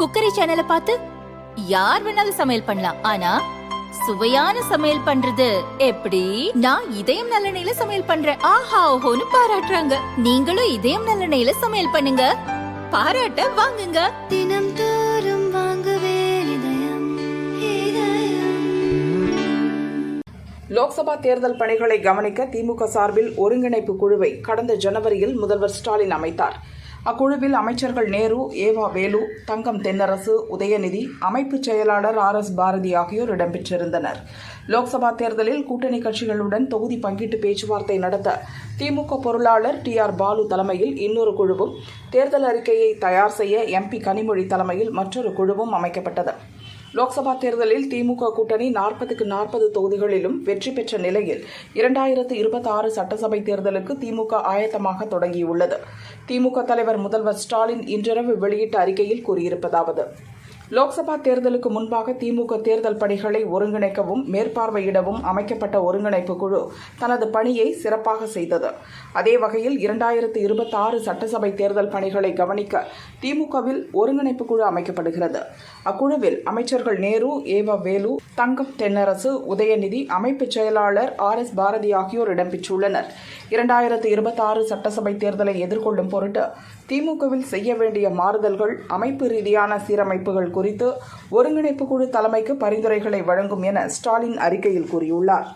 Cookery சேனலை பார்த்து யார் வேணாலும் சமையல் பண்ணலாம். ஆனா சுவையான சமையல் பண்றது எப்படி? நான் இதயம் நல்லெண்ணெயில சமையல் பண்றேன். ஆஹா ஓஹோன்னு பாராட்டுறாங்க. நீங்களும் இதயம் நல்லெண்ணெயில சமையல் பண்ணுங்க. பாராட்ட வாங்குங்க. தினம் தோறும் வாங்குவே இதயம் இதயம். லோக்சபா தேர்தல் பணிகளை கவனிக்க திமுக சார்பில் ஒருங்கிணைப்பு குழுவை கடந்த ஜனவரியில் முதல்வர் ஸ்டாலின் அமைத்தார். அக்குழுவில் அமைச்சர்கள் நேரு ஏவா வேலு தங்கம் தென்னரசு உதயநிதி அமைப்பு செயலாளர் ஆர் எஸ் பாரதி ஆகியோர் இடம்பெற்றிருந்தனர். லோக்சபா தேர்தலில் கூட்டணி கட்சிகளுடன் தொகுதி பங்கீட்டு பேச்சுவார்த்தை நடத்த திமுக பொருளாளர் டி ஆர் பாலு தலைமையில் இன்னொரு குழுவும் தேர்தல் அறிக்கையை தயார் செய்ய எம்பி கனிமொழி தலைமையில் மற்றொரு குழுவும் அமைக்கப்பட்டது. லோக்சபா தேர்தலில் திமுக கூட்டணி நாற்பதுக்கு நாற்பது தொகுதிகளிலும் வெற்றி பெற்ற நிலையில் இரண்டாயிரத்து இருபத்தி ஆறு சட்டசபை தேர்தலுக்கு திமுக ஆயத்தமாக தொடங்கியுள்ளது. திமுக தலைவர் முதல்வர் ஸ்டாலின் இன்றிரவு வெளியிட்ட அறிக்கையில் கூறியிருப்பதாவது லோக்சபா தேர்தலுக்கு முன்பாக திமுக தேர்தல் பணிகளை ஒருங்கிணைக்கவும் மேற்பார்வையிடவும் அமைக்கப்பட்ட ஒருங்கிணைப்பு குழு தனது பணியை சிறப்பாக செய்தது. அதே வகையில் இரண்டாயிரத்து இருபத்தி ஆறு சட்டசபை தேர்தல் பணிகளை கவனிக்க திமுகவில் ஒருங்கிணைப்பு குழு அமைக்கப்படுகிறது. அக்குழுவில் அமைச்சர்கள் நேரு ஏவ வேலு தங்கம் தென்னரசு உதயநிதி அமைப்பு செயலாளர் ஆர் எஸ் பாரதி ஆகியோர் இடம்பெற்றுள்ளனர் இரண்டாயிரத்து இருபத்தி ஆறு சட்டசபை தேர்தலை எதிர்கொள்ளும் பொருட்டு திமுகவில் செய்ய வேண்டிய மாறுதல்கள் அமைப்பு ரீதியான சீரமைப்புகள் குறித்து ஒருங்கிணைப்பு குழு தலைமைக்கு பரிந்துரைகளை வழங்கும் என ஸ்டாலின் அறிக்கையில் கூறியுள்ளார்